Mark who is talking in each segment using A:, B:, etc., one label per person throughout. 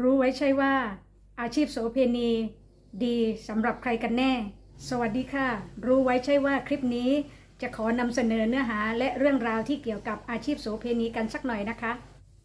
A: รู้ไว้ใช่ว่า อาชีพโสเพณี ดีสำหรับใครกันแน่ สวัสดีค่ะ รู้ไว้ใช่ว่าคลิปนี้จะขอนำเสนอเนื้อหาและเรื่องราวที่เกี่ยวกับอาชีพโสเพณีกันสักหน่อยนะคะ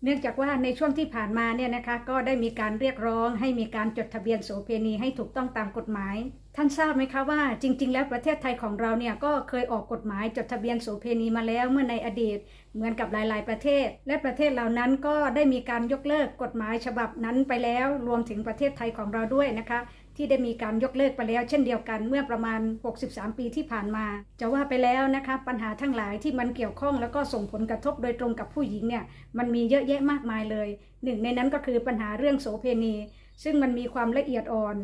A: เนื่องจากว่าในช่วงที่ผ่านมาเนี่ยนะคะ ก็ได้มีการเรียกร้องให้มีการจดทะเบียนโสเพณีให้ถูกต้องตามกฎหมาย ท่านทราบไหมคะว่าจริง ๆ แล้วประเทศไทยของเราเนี่ยก็เคยออกกฎหมายจดทะเบียนโสเพณีมาแล้วเมื่อในอดีตเหมือนกับหลาย ๆ ประเทศ และประเทศเหล่านั้นก็ได้มีการยกเลิกกฎหมายฉบับนั้นไปแล้ว รวมถึงประเทศไทยของเราด้วยนะคะ ที่ได้มีการยกเลิกไปแล้ว เช่นเดียวกันเมื่อประมาณ 63 ปีที่ผ่านมา จะว่าไปแล้วนะคะปัญหาทั้งหลายที่มันเกี่ยวข้องแล้วก็ส่งผลกระทบโดยตรงกับผู้หญิงเนี่ยมันมีเยอะแยะมากมายเลย หนึ่งในนั้นก็คือปัญหาเรื่องโสเพณี ซึ่งมันมีความละเอียดอ่อน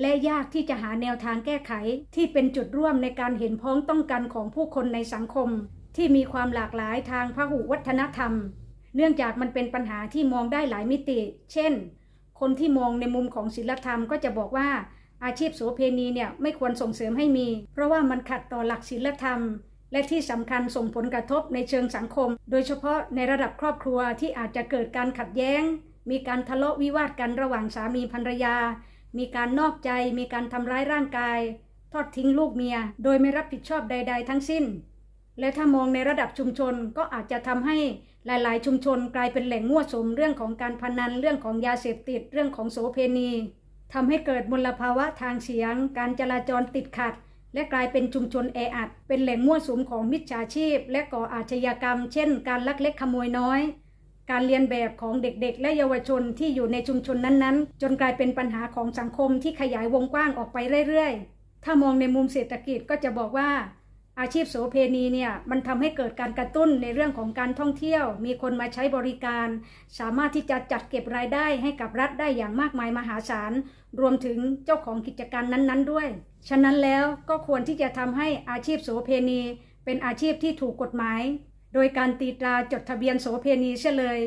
A: และยากที่จะหาแนวทางแก้ไขที่เป็นจุดร่วมในการเห็นพ้องต้องกันของผู้คนในสังคม ที่มีความหลากหลายทางพหุวัฒนธรรม เนื่องจากมันเป็นปัญหาที่มองได้หลายมิติ เช่น คนที่มองในมุมของศีลธรรมก็จะบอกว่าอาชีพโสเพณีเนี่ยไม่ควรส่งเสริมให้มี เพราะว่ามันขัดต่อหลักศีลธรรม และที่สำคัญส่งผลกระทบในเชิงสังคม โดยเฉพาะในระดับครอบครัวที่อาจจะเกิดการขัดแย้ง มีการทะเลาะวิวาทกันระหว่างสามีภรรยา มีการนอกใจ มีการทำร้ายร่างกาย ทอดทิ้งลูกเมีย โดยไม่รับผิดชอบใด ๆ ทั้งสิ้น และถ้ามองในระดับชุมชนก็อาจจะทำให้หลาย ๆ ชุมชนกลายเป็นแหล่งมั่วสุมเรื่องของการพนันเรื่องของยาเสพติดเรื่องของโสเพณีทำให้เกิดมลภาวะทางเสียง การจราจรติดขัด และกลายเป็นชุมชนแออัด เป็นแหล่งมั่วสุมของมิจฉาชีพ และก่ออาชญากรรม เช่น การลักเล็กขโมยน้อย การเรียนแบบของเด็กๆ และเยาวชนที่อยู่ในชุมชนนั้นๆ จนกลายเป็นปัญหาของสังคมที่ขยายวงกว้างออกไปเรื่อยๆ ถ้ามองในมุมเศรษฐกิจก็จะบอกว่า อาชีพโสเพณีเนี่ยมันทำให้เกิดการกระตุ้นในเรื่องของการท่องเที่ยว มีคนมาใช้บริการ สามารถที่จะจัดเก็บรายได้ให้กับรัฐได้อย่างมากมายมหาศาล รวมถึงเจ้าของกิจการนั้นๆ ด้วย ฉะนั้นแล้วก็ควรที่จะทำให้อาชีพโสเพณี เป็นอาชีพที่ถูกกฎหมาย โดยการตีตราจดทะเบียนโสเพณีเช่เลย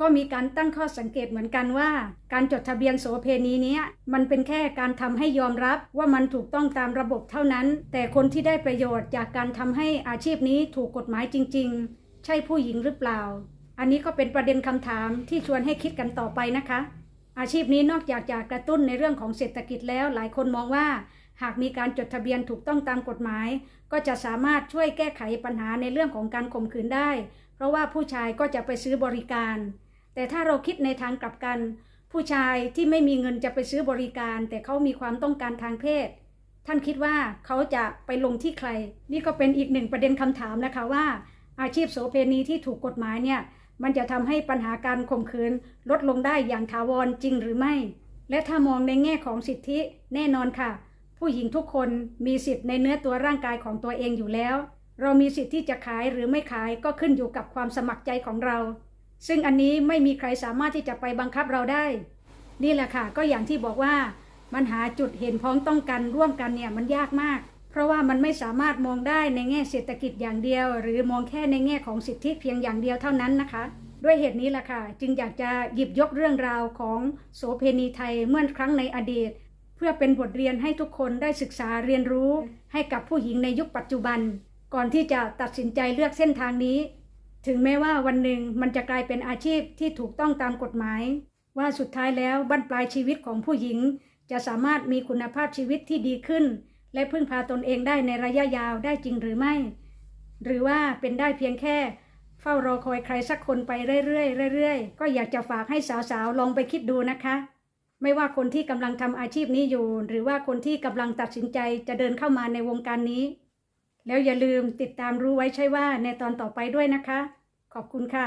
A: ก็มีการตั้งข้อสังเกตเหมือนกันว่า การจดทะเบียนโสเพณีนี้มันเป็นแค่การทำให้ยอมรับว่ามันถูกต้องตามระบบเท่านั้น แต่คนที่ได้ประโยชน์จากการทำให้อาชีพนี้ถูกกฎหมายจริง ๆ ใช่ผู้หญิงหรือเปล่า อันนี้ก็เป็นประเด็นคำถามที่ชวนให้คิดกันต่อไปนะคะ อาชีพนี้นอกจากจะกระตุ้นในเรื่องของเศรษฐกิจแล้ว หลายคนมองว่า หากมีการจดทะเบียนถูกต้องตามกฎหมาย ก็จะสามารถช่วยแก้ไขปัญหาในเรื่องของการข่มขืนได้ เพราะว่าผู้ชายก็จะไปซื้อบริการ แต่ถ้าเราคิดในทางกลับกัน ผู้ชายที่ไม่มีเงินจะไปซื้อบริการ แต่เขามีความต้องการทางเพศ ท่านคิดว่าเขาจะไปลงที่ใคร นี่ก็เป็นอีกหนึ่งประเด็นคำถามนะคะว่า อาชีพโสเพณีที่ถูกกฎหมายเนี่ยมันจะทำให้ปัญหาการข่มขืนลดลงได้อย่างถาวรจริงหรือไม่ และถ้ามองในแง่ของสิทธิแน่นอนค่ะ ผู้หญิงทุกคนมีสิทธิ์ในเนื้อตัวร่างกายของตัวเองอยู่แล้ว เรามีสิทธิ์ที่จะขายหรือไม่ขายก็ขึ้นอยู่กับความสมัครใจของเรา ซึ่งอันนี้ไม่มีใครสามารถที่จะไปบังคับเราได้ นี่แหละค่ะ ก็อย่างที่บอกว่ามันหาจุดเห็นพ้องต้องกันร่วมกันเนี่ยมันยากมาก เพราะว่ามันไม่สามารถมองได้ในแง่เศรษฐกิจอย่างเดียว หรือมองแค่ในแง่ของสิทธิเพียงอย่างเดียวเท่านั้นนะคะ ด้วยเหตุนี้แหละค่ะ จึงอยากจะหยิบยกเรื่องราวของโสเพณีไทยเมื่อครั้งในอดีต พื่อเป็นบทเรียนให้ทุกคนได้ศึกษาเรียนรู้ให้กับผู้หญิงในยุคปัจจุบัน ก่อนที่จะตัดสินใจเลือกเส้นทางนี้ ถึงแม้ว่าวันหนึ่งมันจะกลายเป็นอาชีพที่ถูกต้องตามกฎหมาย ว่าสุดท้ายแล้วบั้นปลายชีวิตของผู้หญิง จะสามารถมีคุณภาพชีวิตที่ดีขึ้น และพึ่งพาตนเองได้ในระยะยาวได้จริงหรือไม่ หรือว่าเป็นได้เพียงแค่ เฝ้ารอคอยใครสักคนไปเรื่อยๆเรื่อยๆก็อยากจะฝากให้สาวๆลองไปคิดดูนะคะ ไม่ว่าคนที่กำลังทำอาชีพนี้อยู่ หรือว่าคนที่กำลังตัดสินใจจะเดินเข้ามาในวงการนี้ แล้วอย่าลืมติดตามรู้ไว้ใช่ว่าในตอนต่อไปด้วยนะคะ ขอบคุณค่ะ